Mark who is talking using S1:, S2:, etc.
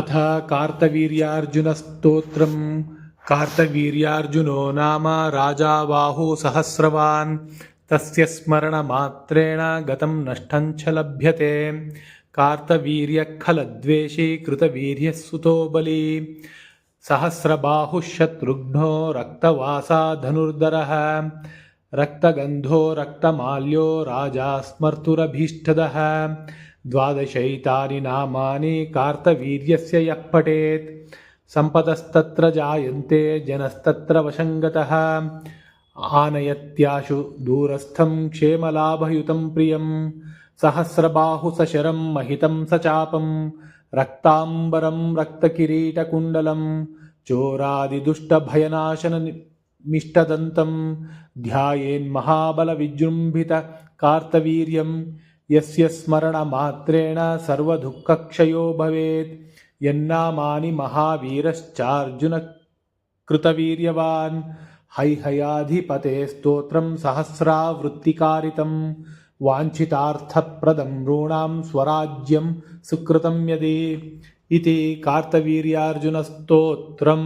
S1: अथ कार्तवीर्यार्जुनस्तोत्रम् कार्तवीर्यार्जुनो नाम राजा बाहुसहस्रवान् तस्य स्मरणमात्रेण गतं नष्टं च लभ्यते कार्तवीर्यखलद्वेषी कृतवीर्यः सुतो बली सहस्रबाहुः शत्रुघ्नो रक्तवासा धनुर्धरः रक्तगन्धो रक्तमाल्यो राजा स्मर्तुरभीष्टदः द्वादशैतानि नामानि कार्तवीर्यस्य यः पठेत् सम्पदस्तत्र जायन्ते जनस्तत्र वशङ्गतः आनयत्याशु दूरस्थं क्षेमलाभयुतं प्रियं सहस्रबाहुसशरं महितं स चापं रक्ताम्बरं रक्तकिरीटकुण्डलं चोरादिदुष्टभयनाशनमिष्टदन्तं ध्यायेन्महाबलविजृम्भितकार्तवीर्यं యస్య స్మరణ మాత్రేణ సర్వదుఃఖక్షయో భవేత్ యన్నామాని మహావీరశ్చార్జున కృతవీర్యవాన్ హైహయాధిపతే స్తోత్రం సహస్రావృత్తికారితం వాంఛితార్థప్రదం నృణాం స్వరాజ్యం సుకృతం యది ఇది కార్తవీర్యార్జునస్తోత్రం